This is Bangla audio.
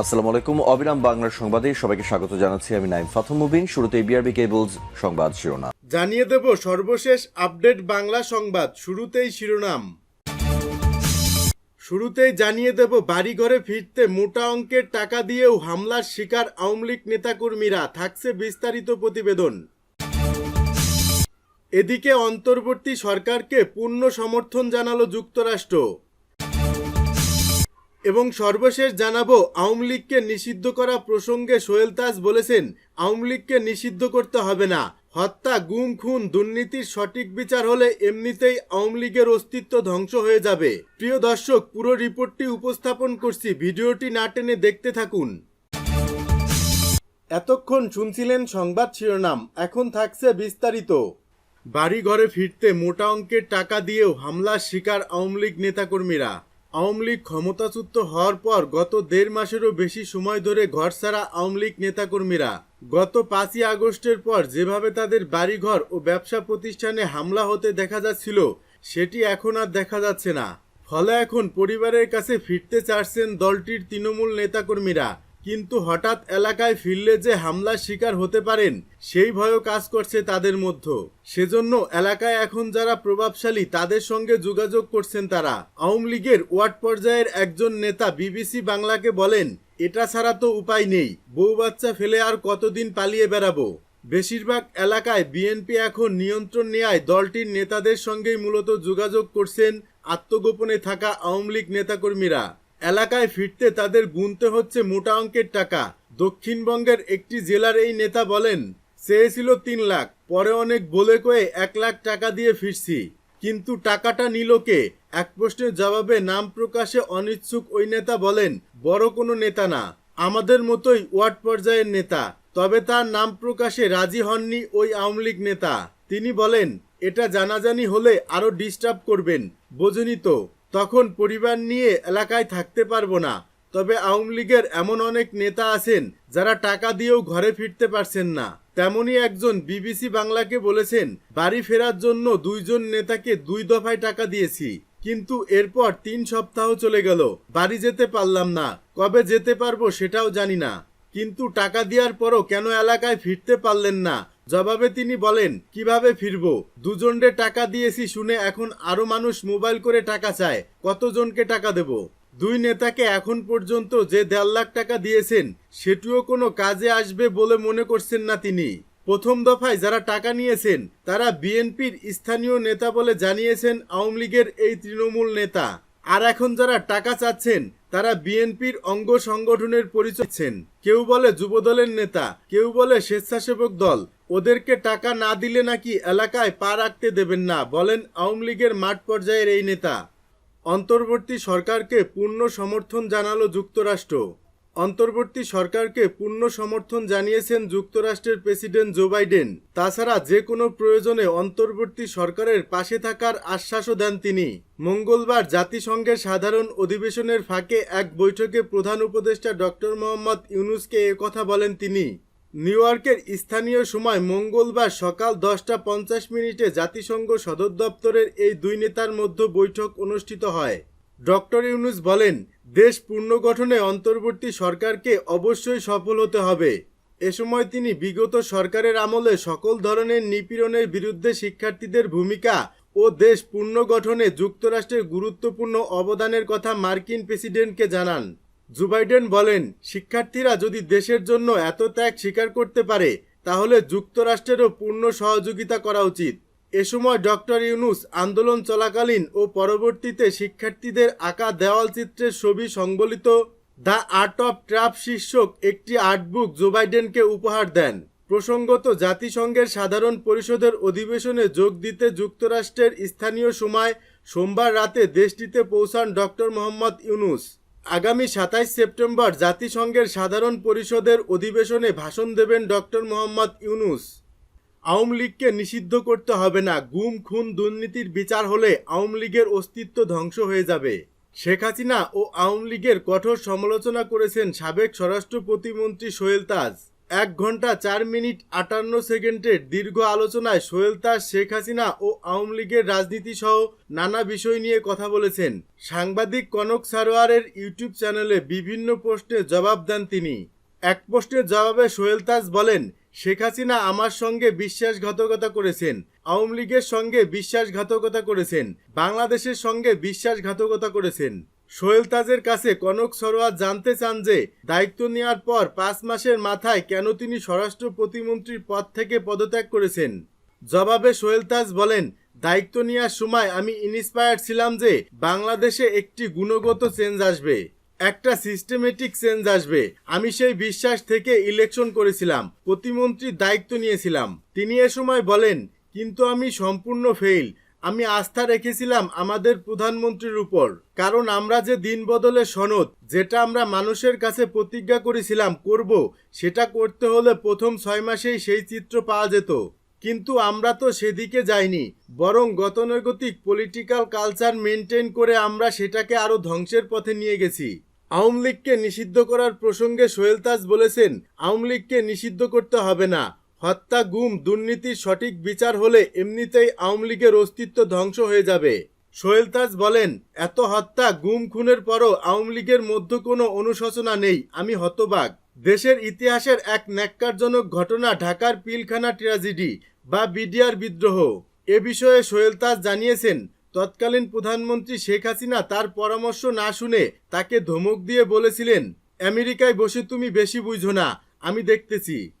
আসসালামু আলাইকুম। অবিরাম বাংলার সংবাদে সবাইকে স্বাগত জানাচ্ছি। আমি নাইম ফাথম মুবিন। শুরুতে বিআরবি কেবলস সংবাদ শিরোনাম। জানিয়ে দেব সর্বশেষ আপডেট বাংলা সংবাদ। শুরুতেই শিরোনাম। শুরুতেই জানিয়ে দেব বাড়িঘরে ফিরতে মোটা অঙ্কের টাকা দিয়েও হামলার শিকার আওয়ামী লীগ নেতাকর্মীরা। থাকছে বিস্তারিত প্রতিবেদন। এদিকে অন্তর্বর্তী সরকারকে পূর্ণ সমর্থন জানালো যুক্তরাষ্ট্র। এবং সর্বশেষ জানাব, আওয়ামী লীগকে নিষিদ্ধ করা প্রসঙ্গে সোহেল তাজ বলেছেন, আওয়ামী লীগকে নিষিদ্ধ করতে হবে না। হত্যা, গুম, খুন, দুর্নীতির সঠিক বিচার হলে এমনিতেই আওয়ামী লীগের অস্তিত্ব ধ্বংস হয়ে যাবে। প্রিয় দর্শক, পুরো রিপোর্টটি উপস্থাপন করছি, ভিডিওটি না টেনে দেখতে থাকুন। এতক্ষণ শুনছিলেন সংবাদ শিরোনাম, এখন থাকছে বিস্তারিত। বাড়ি ঘরে ফিরতে মোটা অঙ্কের টাকা দিয়েও হামলার শিকার আওয়ামী লীগ নেতাকর্মীরা। আওয়ামী লীগ ক্ষমতাচ্যুত হওয়ার পর গত দেড় মাসেরও বেশি সময় ধরে ঘর ছাড়া আওয়ামী লীগ নেতাকর্মীরা গত পাঁচই আগস্টের পর যেভাবে তাদের বাড়িঘর ও ব্যবসা প্রতিষ্ঠানে হামলা হতে দেখা যাচ্ছিল, সেটি এখন আর দেখা যাচ্ছে না। ফলে এখন পরিবারের কাছে ফিরতে চাচ্ছেন দলটির তৃণমূল নেতাকর্মীরা। কিন্তু হঠাৎ এলাকায় ফিরলে যে হামলার শিকার হতে পারেন, সেই ভয়ও কাজ করছে তাদের মধ্যে। সেজন্য এলাকায় এখন যারা প্রভাবশালী, তাদের সঙ্গে যোগাযোগ করছেন তারা। আওয়ামী লীগের ওয়ার্ড পর্যায়ের একজন নেতা বিবিসি বাংলাকে বলেন, এটা ছাড়া তো উপায় নেই। বউ বাচ্চা ফেলে আর কতদিন পালিয়ে বেড়াবো? বেশিরভাগ এলাকায় বিএনপি এখন নিয়ন্ত্রণ নেয়ায় দলটির নেতাদের সঙ্গেই মূলত যোগাযোগ করছেন আত্মগোপনে থাকা আওয়ামী লীগ নেতাকর্মীরা। এলাকায় ফিরতে তাদের গুনতে হচ্ছে মোটা অঙ্কের টাকা। দক্ষিণবঙ্গের একটি জেলার এই নেতা বলেন, চেয়েছিল তিন লাখ, পরে অনেক বলে কয়ে এক লাখ টাকা দিয়ে ফিরছি। কিন্তু টাকাটা নিল কে? এক প্রশ্নের জবাবে নাম প্রকাশে অনিচ্ছুক ওই নেতা বলেন, বড় কোনো নেতা না, আমাদের মতোই ওয়ার্ড পর্যায়ের নেতা। তবে তার নাম প্রকাশে রাজি হননি ওই আওয়ামী লীগ নেতা। তিনি বলেন, এটা জানাজানি হলে আরও ডিস্টার্ব করবেন। বোঝেনি তো। তখন পরিবার নিয়ে এলাকায় থাকতে পারব না। তবে আওয়ামী লীগের এমন অনেক নেতা আছেন যারা টাকা দিয়েও ঘরে ফিরতে পারছেন না। তেমনি একজন বিবিসি বাংলাকে বলেছেন, বাড়ি ফেরার জন্য দুইজন নেতাকে দুই দফায় টাকা দিয়েছি। কিন্তু এরপর তিন সপ্তাহ চলে গেল, বাড়ি যেতে পারলাম না। কবে যেতে পারব সেটাও জানি না। কিন্তু টাকা দেওয়ার পরও কেন এলাকায় ফিরতে পারলেন না? জবাবে তিনি বলেন, কীভাবে ফিরবো? দুজনরে টাকা দিয়েছি শুনে এখন আরও মানুষ মোবাইল করে টাকা চায়। কতজনকে টাকা দেব? দুই নেতাকে এখন পর্যন্ত যে দেড় লাখ টাকা দিয়েছেন, সেটিও কোনো কাজে আসবে বলে মনে করছেন না তিনি। প্রথম দফায় যারা টাকা নিয়েছেন, তারা বিএনপির স্থানীয় নেতা বলে জানিয়েছেন আওয়ামী লীগের এই তৃণমূল নেতা। আর এখন যারা টাকা চাচ্ছেন, তারা বিএনপির অঙ্গ সংগঠনের পরিচয়। কেউ বলে যুবদলের নেতা, কেউ বলে স্বেচ্ছাসেবক দল ওদেরকে টাকা না দিলে নাকি এলাকায় পা রাখতে দেবেন না, বলেন আওয়ামী লীগের মাঠ পর্যায়ের এই নেতা। অন্তর্বর্তী সরকারকে পূর্ণ সমর্থন জানালো যুক্তরাষ্ট্র। অন্তর্বর্তী সরকারকে পূর্ণ সমর্থন জানিয়েছেন যুক্তরাষ্ট্রের প্রেসিডেন্ট জো বাইডেন। তাছাড়া যে কোনো প্রয়োজনে অন্তর্বর্তী সরকারের পাশে থাকার আশ্বাসও দেন তিনি। মঙ্গলবার জাতিসংঘের সাধারণ অধিবেশনের ফাঁকে এক বৈঠকে প্রধান উপদেষ্টা ডক্টর মোহাম্মদ ইউনুসকে কথা বলেন তিনি। নিউ ইয়র্কের স্থানীয় সময় মঙ্গলবার সকাল দশটা পঞ্চাশ মিনিটে জাতিসংঘ সদর দপ্তরের এই দুই নেতার মধ্যে বৈঠক অনুষ্ঠিত হয়। ডক্টর ইউনুস বলেন, দেশ পুনর্গঠনে অন্তর্বর্তী সরকারকে অবশ্যই সফল হতে হবে। এ সময় তিনি বিগত সরকারের আমলে সকল ধরনের নিপীড়নের বিরুদ্ধে শিক্ষার্থীদের ভূমিকা ও দেশ পুনর্গঠনে যুক্তরাষ্ট্রের গুরুত্বপূর্ণ অবদানের কথা মার্কিন প্রেসিডেন্টকে জানান। জো বাইডেন বলেন, শিক্ষার্থীরা যদি দেশের জন্য এত ত্যাগ স্বীকার করতে পারে, তাহলে যুক্তরাষ্ট্রেরও পূর্ণ সহযোগিতা করা উচিত। এ সময় ডক্টর ইউনুস আন্দোলন চলাকালীন ও পরবর্তীতে শিক্ষার্থীদের আঁকা দেওয়াল চিত্রের ছবি সংবলিত দ্য আর্ট অফ ট্রাফ শীর্ষক একটি আর্টবুক জো বাইডেনকে উপহার দেন। প্রসঙ্গত, জাতিসংঘের সাধারণ পরিষদের অধিবেশনে যোগ দিতে যুক্তরাষ্ট্রের স্থানীয় সময় সোমবার রাতে দেশটিতে পৌঁছান ডক্টর মোহাম্মদ ইউনুস। আগামী সাতাইশ সেপ্টেম্বর জাতিসংঘের সাধারণ পরিষদের অধিবেশনে ভাষণ দেবেন ডক্টর মোহাম্মদ ইউনুস। আওয়ামী লীগকে নিষিদ্ধ করতে হবে না, গুম, খুন, দুর্নীতির বিচার হলে আওয়ামী লীগের অস্তিত্ব ধ্বংস হয়ে যাবে। শেখ হাসিনা ও আওয়ামী লীগের কঠোর সমালোচনা করেছেন সাবেক স্বরাষ্ট্র প্রতিমন্ত্রী সোহেল তাজ। এক ঘণ্টা চার মিনিট আটান্ন সেকেন্ডের দীর্ঘ আলোচনায় সোহেল তাজ শেখ হাসিনা ও আওয়ামী লীগের রাজনীতি সহ নানা বিষয় নিয়ে কথা বলেছেন। সাংবাদিক কনক সারোয়ারের ইউটিউব চ্যানেলে বিভিন্ন প্রশ্নে জবাব দেন তিনি। এক প্রশ্নের জবাবে সোহেল তাজ বলেন, শেখ হাসিনা আমার সঙ্গে বিশ্বাসঘাতকতা করেছেন, আওয়ামী লীগের সঙ্গে বিশ্বাসঘাতকতা করেছেন, বাংলাদেশের সঙ্গে বিশ্বাসঘাতকতা করেছেন। সোহেল তাজের কাছে কনক সরোয়ার জানতে চান যে, দায়িত্ব নেওয়ার পর পাঁচ মাসের মাথায় কেন তিনি স্বরাষ্ট্র প্রতিমন্ত্রীর পদ থেকে পদত্যাগ করেছেন? জবাবে সোহেল তাজ বলেন, দায়িত্ব নেওয়ার সময় আমি ইন্সপায়ার্ড ছিলাম যে, বাংলাদেশে একটি গুণগত চেঞ্জ আসবে, একটা সিস্টেমেটিক চেঞ্জ আসবে। আমি সেই বিশ্বাস থেকে ইলেকশন করেছিলাম, প্রতিমন্ত্রীর দায়িত্ব নিয়েছিলাম। তিনি এ সময় বলেন, কিন্তু আমি সম্পূর্ণ ফেইল আমি আস্থা রেখেছিলাম আমাদের প্রধানমন্ত্রীর উপর। কারণ আমরা যে দিন বদলের সনদ, যেটা আমরা মানুষের কাছে প্রতিজ্ঞা করেছিলাম করব, সেটা করতে হলে প্রথম ছয় মাসেই সেই চিত্র পাওয়া যেত। কিন্তু আমরা তো সেদিকে যাইনি, বরং গতানুগতিক পলিটিক্যাল কালচার মেনটেন করে আমরা সেটাকে আরও ধ্বংসের পথে নিয়ে গেছি। আওয়ামী লীগকে নিষিদ্ধ করার প্রসঙ্গে সোহেল তাজ বলেছেন, আওয়ামী লীগকে নিষিদ্ধ করতে হবে না। হত্যা, গুম, দুর্নীতির সঠিক বিচার হলে এমনিতেই আওয়ামী লীগের অস্তিত্ব ধ্বংস হয়ে যাবে। সোহেল তাজ বলেন, এত হত্যা, গুম, খুনের পরও আওয়ামী লীগের মধ্যে কোনো অনুশোচনা নেই। আমি হতবাক। দেশের ইতিহাসের এক ন্যাক্কারজনক ঘটনা ঢাকার পিলখানা ট্র্যাজেডি বা বিডিআর বিদ্রোহ। এ বিষয়ে সোহেল তাজ জানিয়েছেন, তৎকালীন প্রধানমন্ত্রী শেখ হাসিনা তার পরামর্শ না শুনে তাকে ধমক দিয়ে বলেছিলেন, আমেরিকায় বসে তুমি বেশি বুঝো না, আমি দেখতেছি।